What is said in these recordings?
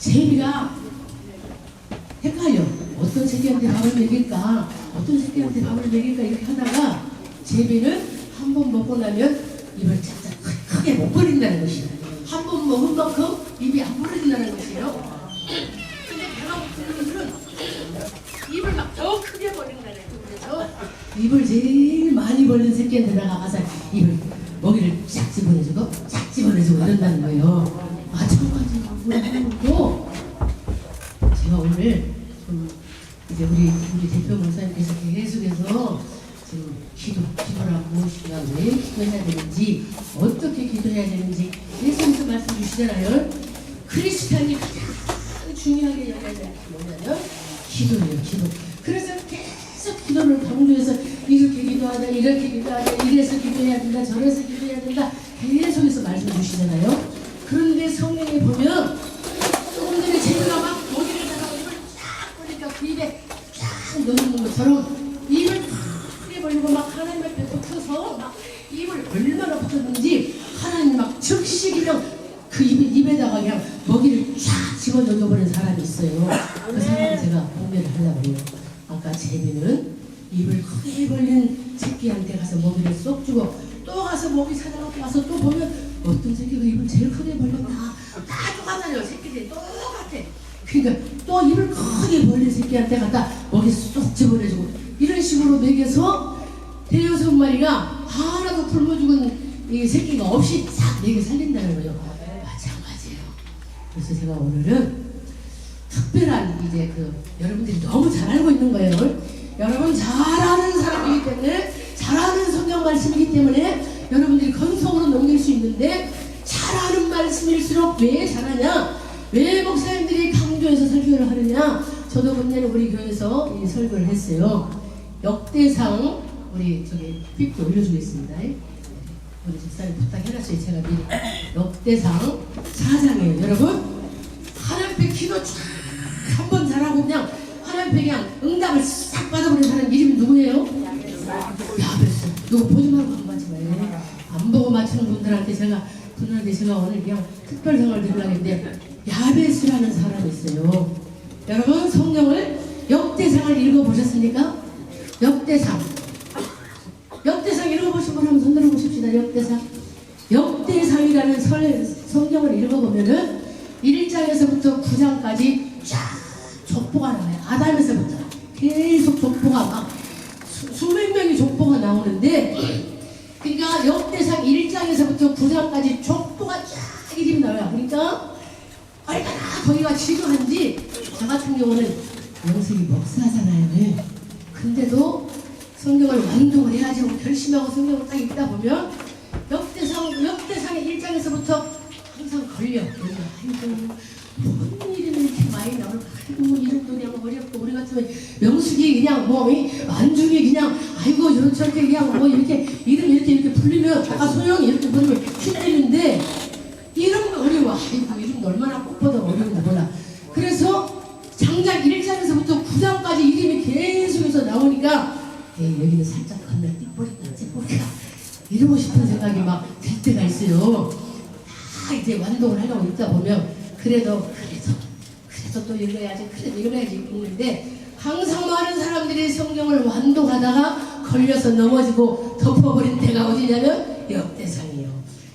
제비가 헷갈려. 어떤 새끼한테 밥을 먹일까? 어떤 새끼한테 밥을 먹일까? 이렇게 하다가 제비는 한 번 먹고 나면 입을 착착 크게 못 벌린다는 것이에요. 한 번 먹은 만큼 입이 안 벌어진다는 것이에요. 근데 배가 분들은 입을 막 더 크게 벌린다는. 그래서 입을 제일 많이 벌린 새끼한테다가 가서 입을 먹이를 쫙 집어내주고 쫙 집어내주고 이런다는 거예요. 마찬가 지로 제가 오늘 좀 이제 우리 우리 대표 목사님께서 계속해서 지금 기도 기도란 무엇이냐 왜 기도해야 되는지 어떻게 기도해야 되는지 계속해서 말씀 주시잖아요. 크리스찬이 가장 중요하게 여겨야 뭐냐면 기도예요. 기도. 그래서 계속 기도를 강조해서 이렇게 기도하자 이렇게 기도하자 이래서 기도해야 된다 저래서 기도해야 된다 계속해서 말씀 주시잖아요. 그런데 성경에 보면 조금 전에 제가 막 머리를 잡아 입을 쫙 벌리니까 그 입에 쫙 넣는 것처럼 입을 크게 벌리고 막 하나님 앞에 붙어서 막 입을 얼마나 붙었는지 하나님 막 즉시 그냥 그 입, 입에다가 그냥 먹이를 쫙 집어 넣어버린 사람이 있어요. 그 사람 제가 공개를 하려고 해요. 아까 제비는 입을 크게 벌린 새끼한테 가서 먹이를 쏙 주고 또 가서 먹이 찾아갖고 와서 또 보면 어떤 새끼가 입을 제일 크게 벌렸다. 다 똑같아요. 새끼들이 똑같아. 그러니까 또 입을 크게 벌린 새끼한테 갖다 먹이 쏙 집어내주고 이런 식으로 먹여서 대여섯 마리가 하나도 굶어 죽은 이 새끼가 없이 싹 먹여 살린다는 거죠. 마찬가지예요. 그래서 제가 오늘은 특별한 이제 그 여러분들이 너무 잘 알고 있는 거예요. 여러분 잘 아는 사람이기 때문에 잘 아는 성경 말씀이기 때문에 여러분들이 수 있는데 잘 아는 말씀일수록 왜 잘하냐? 왜 목사님들이 강조해서 설교를 하느냐? 저도 금년에 우리 교회에서 이 설교를 했어요. 역대상 우리 저기 픽도 올려주겠습니다. 우리 집사님 부탁해놨어요. 제가 미리 역대상 4장이에요. 여러분 하나님께 기도 쫙한 번 잘하고 그냥 하나님께 그냥 응답을 싹 받아버린 사람 이름이 누구예요? 야베스. 이거 보지 말고 안 맞지 마요. 안 보고 맞추는 분들한테 제가 분들한테 제가 오늘 그냥 특별상을 드리려고 했는데 야베스라는 사람이 있어요. 여러분 성경을 역대상을 읽어보셨습니까? 역대상. 역대상 읽어보신 분 한번 손들어 보십시다. 역대상. 역대상이라는 설, 성경을 읽어보면은 1장에서부터 9장까지 쫙 족보가 나와요. 아담에서부터 계속 족보가 막 수, 수백 명의 족보가 나오는데 그러니까 역대상 1장에서부터 9장까지 족보가 쫙 이름이 나와요. 그러니까 얼마나 거기가 지루한지 저 같은 경우는 영숙이 목사잖아요. 네. 근데도 성경을 완독을 해야지 하고 결심하고 성경을 딱 읽다 보면 역대상 역대상의 1장에서부터 항상 걸려. 아이고 뭔 이름이 이 많이 나올까? 아이고 이름도 그냥 어렵고 우리 같으면 명숙이 그냥 뭐 이, 안중이 그냥 아이고 저렇게 그냥 뭐 이렇게 이름 이렇게 이렇게 불리면 아까 소영이 이렇게 부르면 휘날리는데 이름 어려워. 아이고 이름 얼마나 꽃보다 어려운지 몰라. 그래서 장작 1장에서부터 9장까지 이름이 계속해서 나오니까 에이, 여기는 살짝 건너 띠뿌리다 찌뿌리다 이러고 싶은 생각이 막 들 때가 있어요. 다 이제 완독을 하려고 읽다 보면 그래도 그래도 그래도 또 읽어야지 그래도 읽어야지 읽는데 항상 많은 사람들이 성경을 완독하다가 걸려서 넘어지고 덮어버린 데가 어디냐면 역대상이에요.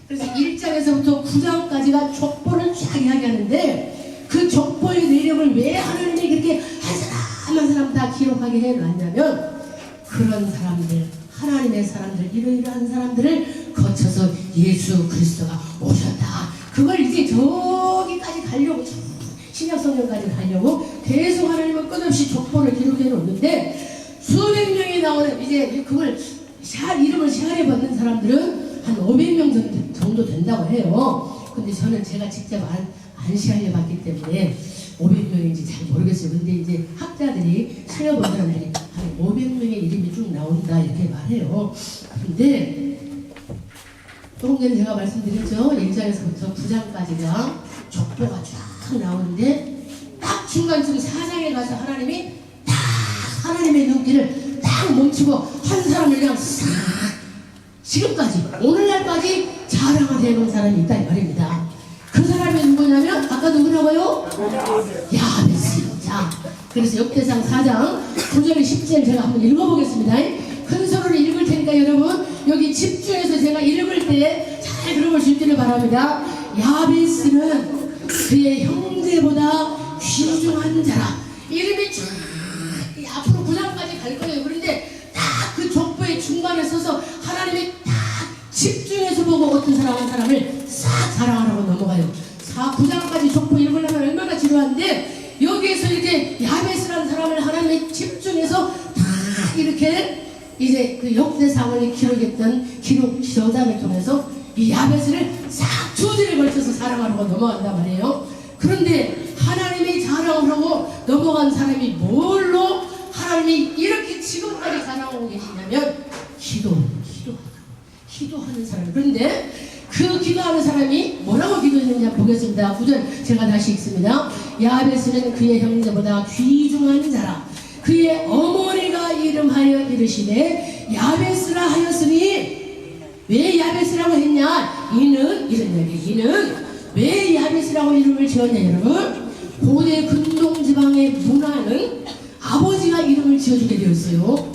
그래서 1장에서부터 9장까지가 족보를 쫙 이야기하는데 그 족보의 내용을 왜 하나님이 그렇게 한 사람 한 사람 다 기록하게 해놨냐면 그런 사람들 하나님의 사람들 이러이러한 사람들을 거쳐서 예수 그리스도가 오셨다. 그걸 이제 저기까지 가려고 신약 성경까지 가려고 계속 하나님은 끝없이 족보를 기록해 놓는데 수백 명이 나오는 이제 그걸 샤 이름을 샤를 받는 사람들은 한 500명 정도- 된다고 해요. 근데 저는 제가 직접 안, 안 시하려 봤기 때문에 500명인지 잘 모르겠어요. 근데 이제 학자들이 사람들이 한 500명의 이름이 쭉 나온다 이렇게 말해요. 근데 조금 전에 제가 말씀드렸죠. 1장에서부터 9장까지가 족보가 쫙 나오는데 딱 중간쯤 4장에 가서 하나님이 딱 하나님의 눈길을 딱 멈추고 한 사람을 그냥 싹 지금까지 오늘날까지 자랑을 해놓은 사람이 있다 이 말입니다. 그 사람이 누구냐면 아까 누구라고요? 야베스요. 자, 그래서 역대상 4장 9절 10절 제가 한번 읽어보겠습니다. 큰 소리로 읽을 테니까 여러분 여기 집중해서 제가 읽을 때 잘 들어볼 수 있기를 바랍니다. 야베스는 그의 형제보다 귀중한 자라. 이름이 쫙이 앞으로 구장까지 갈 거예요. 그런데 딱 그 족보의 중간에 서서 하나님이 딱 집중해서 보고 어떤 사람 한 사람을 싹 사랑하라고 넘어가요. 4, 9장까지 족보 읽으려면 얼마나 지루한데 여기에서 이렇게 야베스라는 사람을 하나님이 집중해서 다 이렇게 이제 그 역대상을 기록했던 기록 저장을 통해서 이 야베스를 싹 주제를 걸쳐서 사랑하라고 넘어간단 말이에요. 그런데 하나님이 자랑을 하고 넘어간 사람이 뭘로 하나님이 이렇게 지금까지 자랑하고 계시냐면 기도, 기도. 기도하는 사람. 그런데 그 기도하는 사람이 뭐라고 한번 보겠습니다. 9절 제가 다시 읽습니다. 야베스는 그의 형제보다 귀중한 자라. 그의 어머니가 이름하여 이르시되 야베스라 하였으니 왜 야베스라고 했냐? 이는 이런 얘기. 이는 왜 야베스라고 이름을 지었냐 여러분? 고대 근동 지방의 문화는 아버지가 이름을 지어주게 되었어요.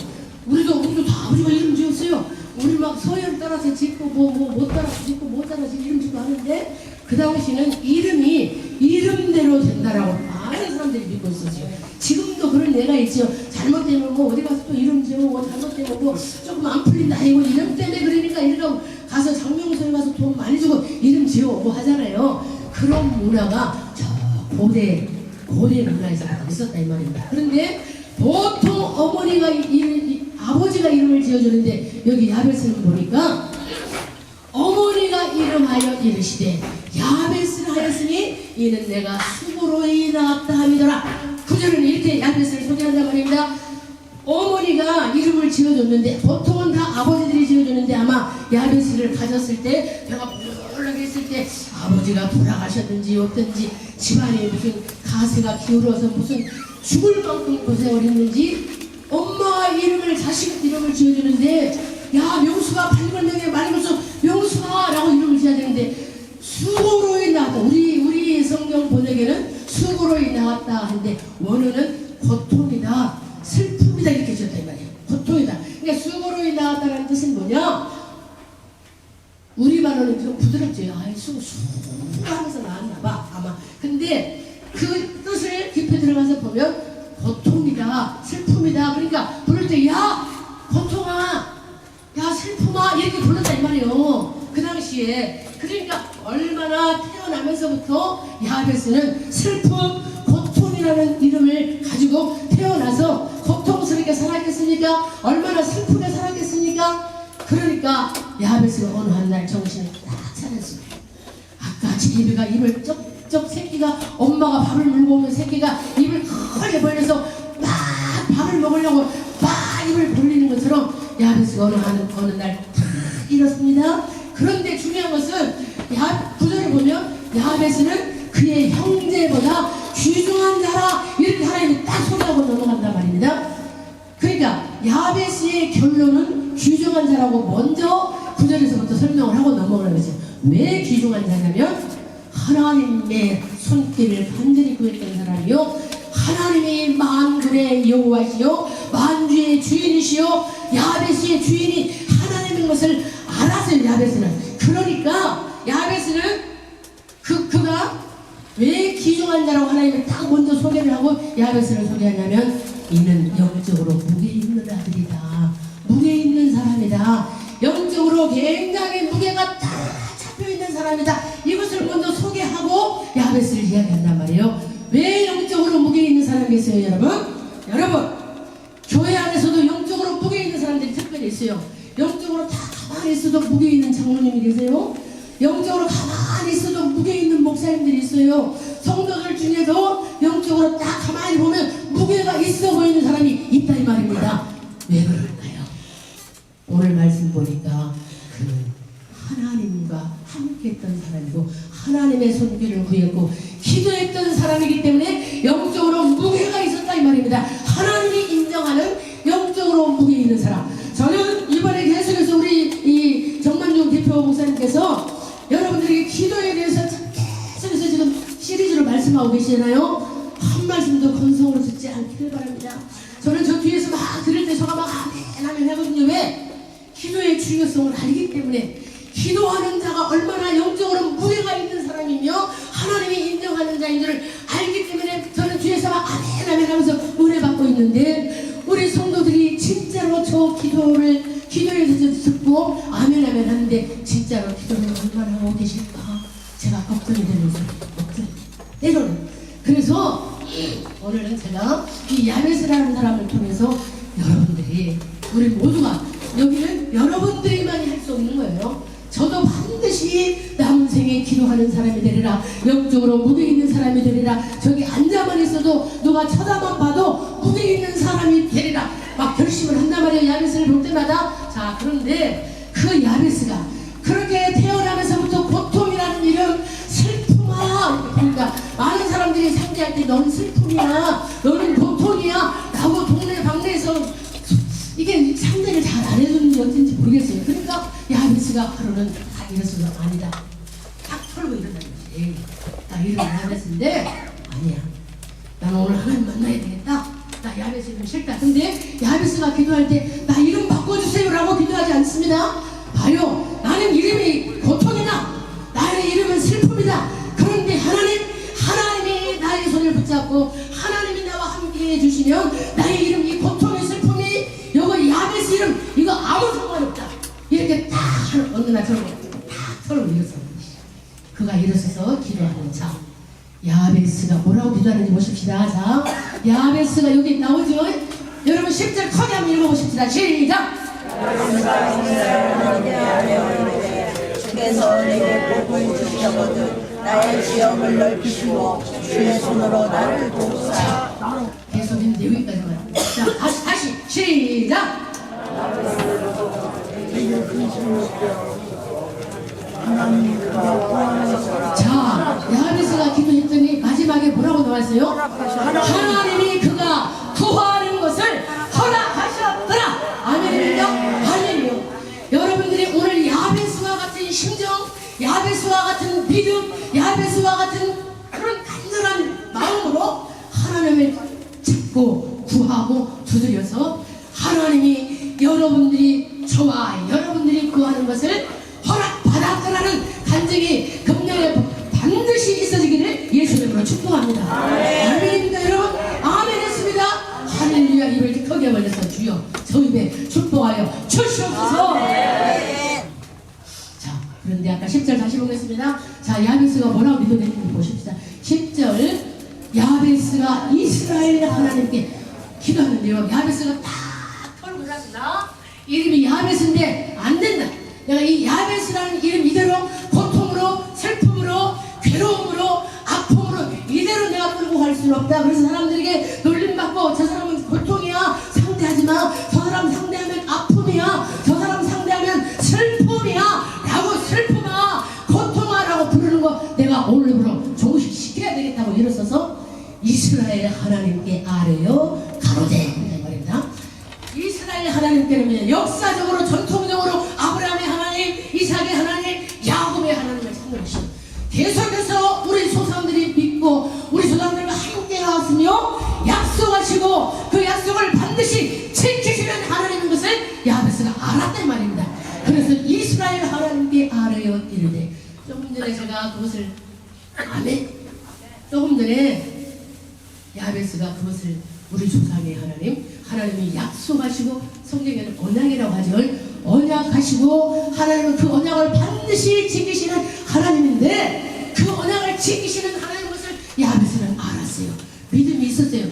우리도 우리도 다 아버지가 이름 지었어요. 우리 막 서열 따라서 짓고 뭐 뭐 못 따라서 짓고 못 따라서 이름 짓고 하는데 그 당시는 이름이 이름대로 된다라고 많은 사람들이 믿고 있었어요. 지금도 그런 예가 있죠. 잘못되면 뭐 어디 가서 또 이름 지어고 잘못되면 뭐 조금 안 그런 문화가 저 고대 고대 문화에서 있었다 이 말입니다. 그런데 보통 어머니가 이, 이, 이, 아버지가 이름을 지어주는데 여기 야베스는 보니까 어머니가 이름하여 이르시되 야베스를 하였으니 이는 내가 수고로이 나왔다 함이더라 구절은 이렇게 야베스를 소개한단 말입니다 어머니가 이름을 지어줬는데 보통은 다 아버지들이 지어줬는데 아마 야베스를 가졌을 때 배가 불러게 했을 때 아버지가 돌아가셨는지 어떤지 집안에 무슨 가세가 기울어서 무슨 죽을 만큼 고생을 했는지 엄마가 이름을 자식 이름을 지어주는데 야 명수가 발걸명에 말고서 명수가라고 이름을 지어야 되는데 수고로이 나왔다. 우리 우리 성경 번역에는 수고로이 나왔다 하는데 원어는 고통이다. 슬픔이다. 이렇게 지었다 이 말이에요 고통이다. 그러니까 수고로이 나왔다는 뜻은 뭐냐 말로는 좀 부드럽죠 아이 수 수하면서 나왔나 봐 아마. 근데 그 뜻을 깊이 들어가서 보면 고통이다 슬픔이다. 그러니까 부를 때 야 고통아 야 슬픔아. 이렇게 불렀다 이 말이에요. 그 당시에. 그러니까 얼마나 태어나면서부터 야베스는 슬픔 고통이라는 이름을 가지고 태어나서 고통스럽게 살았겠습니까? 얼마나 슬프게 살았겠습니까 그러니까 야베스가 어느 한 날 정신을 딱 차렸습니다 아까 제비가 입을 쩍쩍 새끼가 엄마가 밥을 물고 오면 새끼가 입을 크게 벌려서 막 밥을 먹으려고 막 입을 벌리는 것처럼 야베스가 어느, 한, 어느 날탁 잃었습니다. 그런데 중요한 것은 야, 구절을 보면 야베스는 그의 형제보다 귀중한 자라 이렇게 하나님이 딱 소개하고 넘어간단 말입니다. 그러니까 야베스의 결론은 귀중한 자라고 먼저 구절에서부터 설명을 하고 넘어가는 거죠. 왜 귀중한 자냐면 하나님의 손길을 간절히 구했던 사람이요. 하나님이 만군의 여호와시요 만주의 주인이시요 야베스의 주인이 하나님인 것을 알았어요 야베스는 그러니까 야베스는 그 그가 왜 귀중한 자라고 하나님이 딱 먼저 소개를 하고 야베스를 소개하냐면 이는 영적으로 무게 있는 아들이다 무게 있는 사람이다 영적으로 굉장히 무게가 딱 잡혀 있는 사람이다. 이것을 먼저 소개하고 야베스를 이야기한단 말이에요. 왜 영적으로 무게 있는 사람이 있어요 여러분? 여러분 교회 안에서도 영적으로 무게 있는 사람들이 특별히 있어요. 영적으로 다 가만히 있어도 무게 있는 장로님이 계세요. 영적으로 가만히 있어도 무게 있는 목사님들이 있어요. 성도들 중에도 영적으로 딱 가만히 보면 무게가 있어 보이는 사람이 있다 이 말입니다. 왜 그럴까요 오늘 말씀 보니까 그는 하나님과 함께했던 사람이고 하나님의 손길을 구했고 기도했던 사람이기 때문에 영적으로 무게가 있었다 이 말입니다. 하나님이 인정하는 영적으로 무게 있는 사람. 저는 이번에 계속해서 우리 이 정만중 대표 목사님께서 여러분들에게 기도에 대해서 계속해서 지금 시리즈로 슬퍼하고 계시잖아요. 한 말씀도 건성으로 듣지 않기를 바랍니다. 중요성을 알기 때문에 기도하는 자가 얼마나 영적으로 무게가 있는 사람이며 하나님이 인정하는 자인 줄을 알기 때문에 저는 뒤에서 막 아멘 아멘 하면서 은혜 받고 있는데 우리 성도들이 진짜로 저 기도를 기도에 대해서 듣고 아멘 아멘 하는데 진짜로 기도를 얼마나 하고 계실까? 제가 걱정이 되면서 걱정 때로는. 그래서 오늘은 제가 이 야베스라는 사람을 통해서 하루는 다 이랬어요 아니다. 딱 이런다는 거지. 나 이름 야베스인데 아니야. 나는 오늘 하나님 만나야 되겠다. 나 야베스 이름 싫다 근데 야베스가 기도할 때 나 이름 바꿔주세요 라고 기도하지 않습니다. 봐요. 나는 이름이 고통이다. 나의 이름은 슬픔이다. 그런데 하나님 하나님이 나의 손을 붙잡고 하나님이 나와 함께 해주시면 나의 이름 이 고통의 슬픔이 요거 야베스 이름 이거 아무 상관없다 이렇게 딱 하는 어느 날 저러고 딱 털고 일어서 그가 일어서서 기도하는 자 야베스가 뭐라고 기도하는지 보십시다. 자 야베스가 여기 나오죠? 여러분 10절 크게 한번 읽어보십시다. 시작! 주께서 내게 복을 주시려거든 나의 지역을 넓히시고 주의 손으로 나를 돕사 저와 여러분들이 구하는 것을 허락받았더라는 간증이 금년에 반드시 있어지기를 예수 님으로 축복합니다. 아멘입니다 여러분. 아멘 했습니다. 할렐루야 입을 이렇게 크게 벌려서 주여 저 입에 축복하여 주시옵소서. 자, 그런데 아까 10절 다시 보겠습니다. 자, 야베스가 뭐라고 믿어냈는지 보십시다. 10절, 야베스가 이스라엘 하나님께 기도하는데요. 야베스가 딱 털고 들었습니다. 이름이 야베스인데 안 된다. 내가 이 야베스라는 이름 이대로 알았단 말입니다. 그래서 이스라엘 하나님께 아뢰어 이르되 조금 전에 제가 그것을 아멘 조금 전에 야베스가 그것을 우리 조상의 하나님, 하나님이 약속하시고 성경에는 언약이라고 하죠. 언약하시고 하나님은 그 언약을 반드시 지키시는 하나님인데 그 언약을 지키시는 하나님 것을 야베스는 알았어요. 믿음이 있었어요.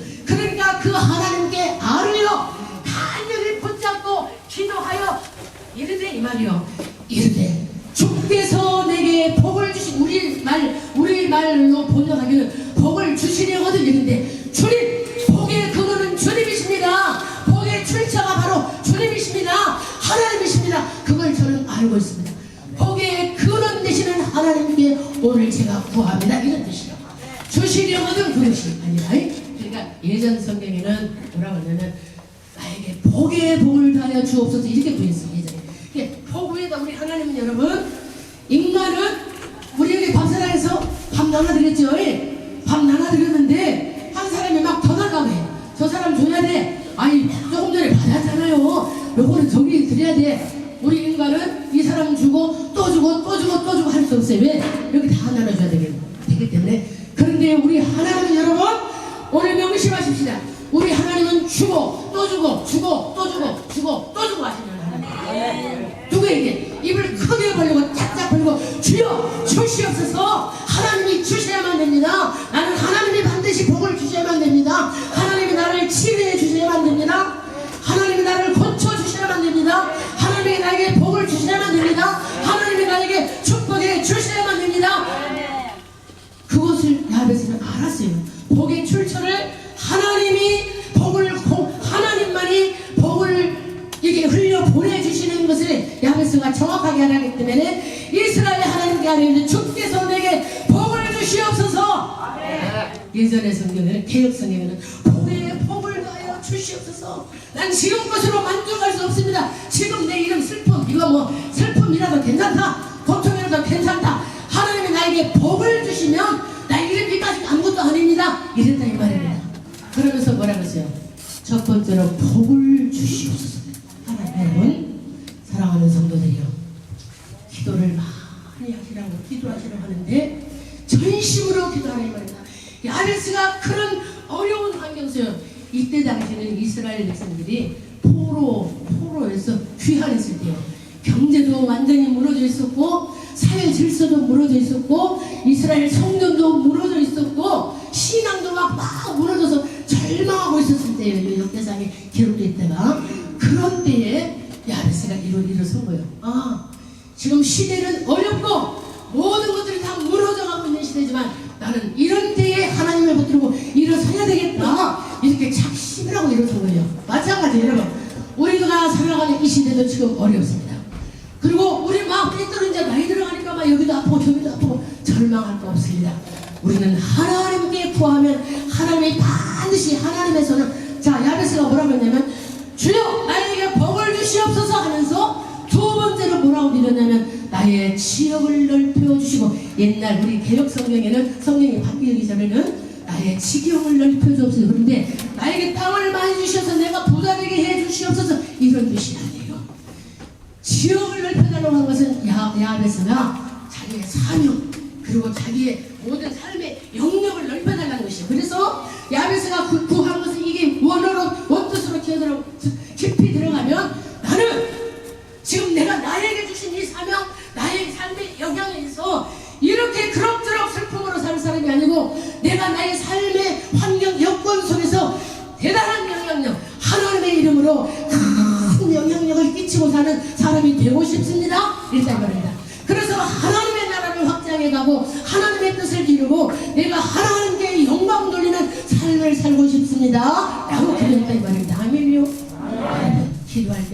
말이요. 여러분 인간은 우리 여기 밥상에서 밥 나눠드렸죠 예? 밥 나눠드렸는데 한 사람이 막 더 달라고 해. 저 사람 줘야 돼. 아니 조금 전에 받았잖아요. 요거는 저기 드려야 돼. 우리 인간은 이 사람 주고 또 주고 또 주고 또 주고 할 수 없어요. 왜? 알았기 때문에 이스라엘 하나님께 하나님 주께서 내게 복을 주시옵소서. 예전의 성경에는 개혁 성경에는 복의 복을 가하여 주시옵소서. 난 지금 것으로 만족할 수 없습니다. 지금 내 이름 슬픔 이거 뭐 슬픔이라도 괜찮다. 고통이라도 괜찮다. 하나님이 나에게 복을 주시면 나 이름이까지 아무것도 아닙니다. 이랬다 이 말입니다. 그러면서 뭐라 그랬어요? 첫 번째로 복을 주시옵소서. 하나님 사랑하는 성도들이요. 기도를 많이 하시라고 기도하시라고 하는데 전심으로 기도하는. 이 아레스가 그런 어려운 환경에서 이때 당시에는 이스라엘 백성들이 포로 포로에서 귀환했을 때요. 경제도 완전히 무너져 있었고 사회 질서도 무너져 있었고 이스라엘 성전도 무너져 있었고 신앙도 막, 막 무너져서 절망하고 있었을 때예요. 이 역대상에 기록되어 있다가 그런 때에 야베스가 이를 일어선 거예요. 아 지금 시대는 어렵고 모든 것들이 다 무너져가고 있는 시대지만 나는 이런 때에 하나님을 붙들고 일어서야 되겠다. 이렇게 작심을 하고 일어선 거예요. 마찬가지 여러분. 우리가 살아가는 이 시대도 지금 어렵습니다. 그리고 우리 막 때때로 이제 나이 들어가니까 막 여기도 아프고 저기도 아프고 절망할 거 없습니다. 우리는 하나님께 구하면 하나님이 반드시 하나님에서는 자 야베스가 뭐라고 했냐면 주여 나에게 복을 주시옵소서 하면서 두 번째로 뭐라고 드렸냐면 나의 지역을 넓혀 주시고 옛날 우리 개혁 성경에는 성경이 바뀌기 전에는 나의 지경을 넓혀 주옵소서 그런데 나에게 땅을 많이 주셔서 내가 부자 되게 해 주시옵소서 이런 뜻이 아니에요. 지역을 넓혀달라고 한 것은 야, 야베스가 자기의 사명 그리고 자기의 모든 삶의 영역을 넓혀달라는 것이에요. 그래서 구, 구한 것은 이게 원어로 원뜻으로 기어들어 깊이 들어가면 나는 지금 내가 나에게 주신 이 사명 나의 삶의 영향에 의해서 이렇게 그럭저럭 슬픔으로 사는 사람이 아니고 내가 나의 삶의 환경 여건 속에서 대단한 영향력 하나님의 이름으로 큰 영향력을 끼치고 사는 사람이 되고 싶습니다. 일단 말입니다. 그래서 하나님의 나라를 확장해 가고 하나님의 뜻을 이루고 내가 하나님께 영광 돌리는 삶을 살고 싶습니다. 라고 기도했다 이 말입니다. 아멘이요? 기도할 때